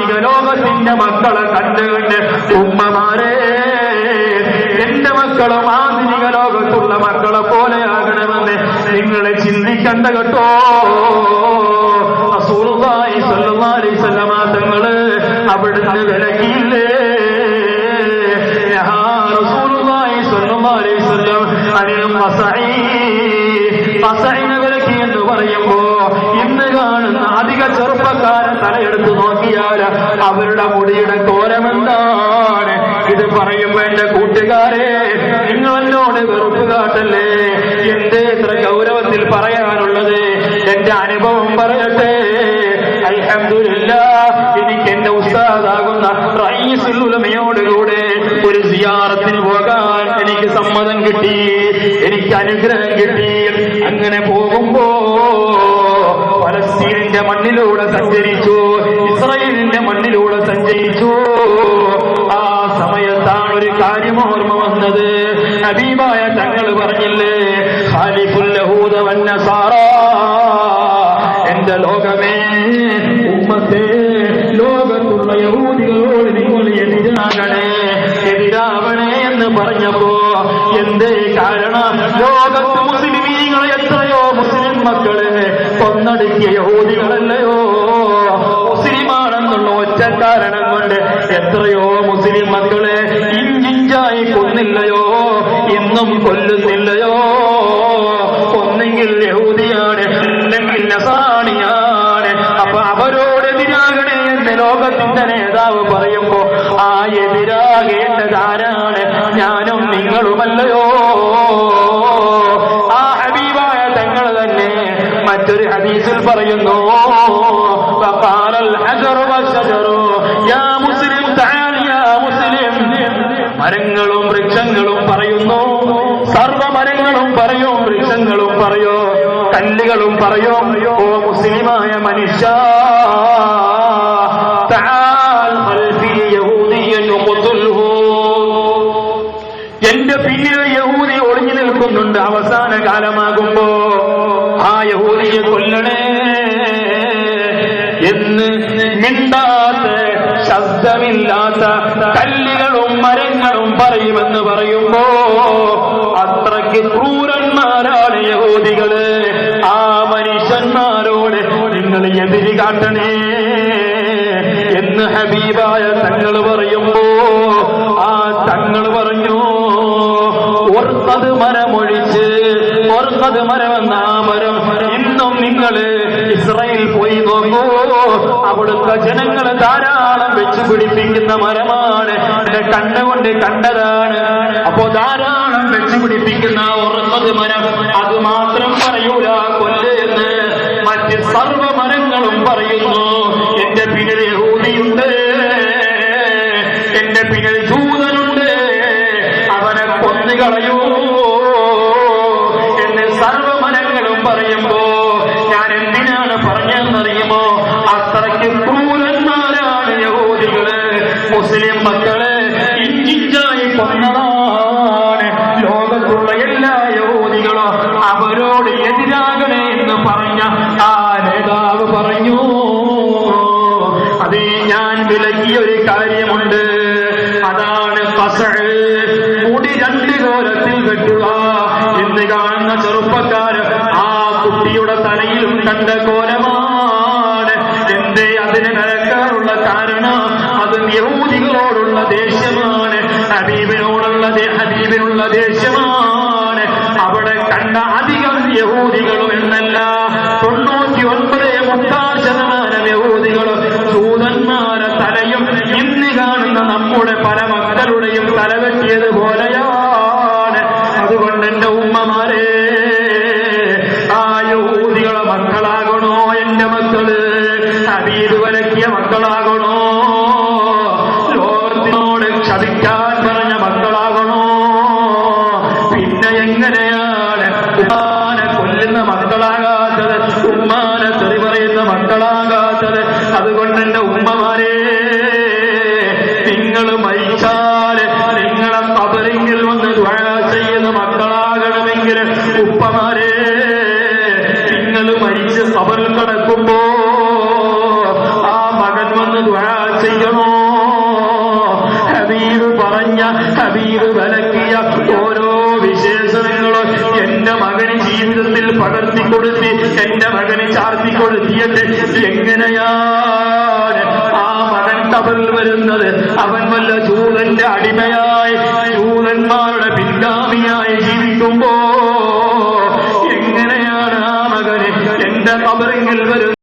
ആധുനിക ലോകത്തിന്റെ മക്കളെ കണ്ടുകൊണ്ട് ഉമ്മമാരെ എന്റെ മക്കളും ആധുനിക ലോകത്തുള്ള മക്കളെ പോലെയാകണമെന്ന് നിങ്ങൾ ചിന്തിക്കണ്ട കേട്ടോ. അലൈഹി വസല്ലമ തങ്ങൾ അവിടുന്ന് വിലക്കിയില്ലേ? എന്ന് പറയുമ്പോ ഇന്ന് കാണുന്ന അധിക ചെറുപ്പക്കാരൻ തലയെടുത്ത് അവരുടെ മുടിയുടെ തോരമെന്താണ് ഇത് പറയുമ്പോ എന്റെ കൂട്ടുകാരെ നിങ്ങൾ എന്നോട് വെറുപ്പ് കാട്ടല്ലേ? എന്റെ ഇത്ര ഗൗരവത്തിൽ പറയാനുള്ളത്? എന്റെ അനുഭവം പറയട്ടെ. അൽഹമില്ല എനിക്ക് എന്റെ ഉസ്താദാകുന്ന റൈസുലമയോടുകൂടെ ഒരു സിയാറത്തിന് പോകാൻ എനിക്ക് സമ്മതം കിട്ടി എനിക്ക് അനുഗ്രഹം കിട്ടി. അങ്ങനെ പോകുമ്പോ ഫലസ്തീനിന്റെ മണ്ണിലൂടെ സഞ്ചരിച്ചു. ഇസ്രയേലിന്റെ മണ്ണിലൂടെ സഞ്ചരിച്ചു. ആ സമയത്താണ് ഒരു കാര്യം ഓർമ്മ വന്നത്. ഹബീബായ തങ്ങൾ പറഞ്ഞില്ലേ ഖാലിഫുൽ യഹൂദ വന്നസാറ എന്റെ ലോകമേ ഉമ്മത്തെ ലോകത്തുള്ള യഹൂദികളോട് നിങ്ങൾ എതിരാകണേ എതിരാവണേ എന്ന് പറഞ്ഞപ്പോ എന്തേ കാരണം? ലോകത്ത് മുസ്ലിമീങ്ങളെ എത്രയോ മുസ്ലിം മക്കളെ കൊന്നടുക്കിയ യഹൂദികളല്ലയോ? മുസ്ലിമാണെന്നുള്ള ഒറ്റ കാരണം കൊണ്ട് എത്രയോ മുസ്ലിം മക്കളെ ഇഞ്ചിഞ്ചായി കൊന്നില്ലയോ? ഇന്നും കൊല്ലുന്നില്ലയോ? ഒന്നെങ്കിൽ യഹൂദിയാണ് അല്ലെങ്കിൽ നസാണിയാണ് അപ്പൊ അവരോടെതിരാകണേ എന്ന് ലോകത്തിന്റെ നേതാവ് പറയുമ്പോ ആ എതിരാകേണ്ടതാരാണ്? ഞാനും നിങ്ങളുമല്ലയോ? പറയുന്നു മരങ്ങളും വൃക്ഷങ്ങളും പറയുന്നു സർവ മരങ്ങളും പറയോ വൃക്ഷങ്ങളും പറയോ കല്ലുകളും പറയോ ഓ മുസ്ലിമായ മനുഷ്യ എന്റെ പിന്നിൽ യഹൂദി ഒളിഞ്ഞു നിൽക്കുന്നുണ്ട് അവസാന കാലമാകുമ്പോ ആ യഹൂദിയെ കൊല്ലണേ എന്ന് മിണ്ടാത്ത ശബ്ദമില്ലാത്ത കല്ലുകളും മരങ്ങളും പറയുമെന്ന് പറയുമ്പോ അത്രയ്ക്ക് ക്രൂരന്മാരാണ് യഹൂദികൾ. ആ മനുഷ്യന്മാരോട് നിങ്ങൾ എതിരി കാട്ടണേ എന്ന് ഹബീബായ തങ്ങൾ പറയുമ്പോ ആ തങ്ങൾ പറഞ്ഞു ഓർത്തത് മരമൊഴിച്ച് ഓർത്തത് മരമെന്ന ആ മരം. ഇന്നും നിങ്ങൾ നോക്കൂ. അവിടുത്തെ ജനങ്ങളെ ധാരാളം വെച്ച് പിടിപ്പിക്കുന്ന മരമാണ്. എന്റെ കണ്ണുകൊണ്ട് കണ്ടതാണ്. അപ്പോ ധാരാളം വെച്ച് പിടിപ്പിക്കുന്ന ഉറപ്പത് മരം അത് മാത്രം പറയൂല കൊല്ല് എന്ന് മറ്റ് സർവ മരങ്ങളും പറയുന്നു. എന്റെ പിന്നിൽ യഹൂദിയുണ്ട് പറഞ്ഞതെന്നറിയുമോ അത്രയ്ക്ക് ക്രൂരന്മാരാണ് യഹൂദികൾ. മുസ്ലിം മക്കൾ ഇഞ്ചിഞ്ചായി കൊന്നതാണ് ലോകത്തുള്ള എല്ലാ യഹൂദികളും അവരോട് എതിരാകണേ എന്ന് പറഞ്ഞ ആ നേതാവ് പറഞ്ഞു. അതേ ഞാൻ വിലക്കിയ ഒരു കാര്യമുണ്ട്. അതാണ്. മുടി രണ്ട് കോലത്തിൽ കെട്ടുക എന്ന് കാണുന്ന ചെറുപ്പക്കാരൻ ആ കുട്ടിയുടെ തലയിലും കണ്ട കോലമാണ് എന്തേ അതിന് കലക്കാനുള്ള കാരണം അത് യഹൂദികളോടുള്ള ദേഷ്യമാണ് ഹബീബിനോടുള്ള ഹബീബിനുള്ള ദേഷ്യമാണ്. അവിടെ കണ്ട അധികം യഹൂദികളും എന്നല്ല തൊണ്ണൂറ്റി ഒൻപത് മുക്കാൽ ശതമാനം യഹൂദികളും ദൂതന്മാരെ തലയും ഇന്ന് കാണുന്ന നമ്മുടെ പല മക്കളുടെയും തലവെട്ടിയത് പോലെയാണ്. അതുകൊണ്ട് എന്റെ ഉമ്മമാരെ ആ യഹൂദികളെ മക്കളാകണോ എന്റെ മക്കൾ? മക്കളാകണോ? ലോകത്തിനോട് ക്ഷമിക്കാൻ പറഞ്ഞ മക്കളാകണോ? പിന്നെ എങ്ങനെയാണ്? പടർത്തി കൊടുത്ത് എന്റെ മകനെ ചാർത്തി കൊടുത്തിയത് എങ്ങനെയാണ് ആ മകൻ തവൽ വരുന്നത്? അവൻ വല്ല ചൂതന്റെ അടിമയായി ചൂതന്മാരുടെ പിൻഗാമിയായി ജീവിക്കുമ്പോ എങ്ങനെയാണ് ആ മകന് എന്റെ കബറിങ്ങിൽ വരുന്നത്?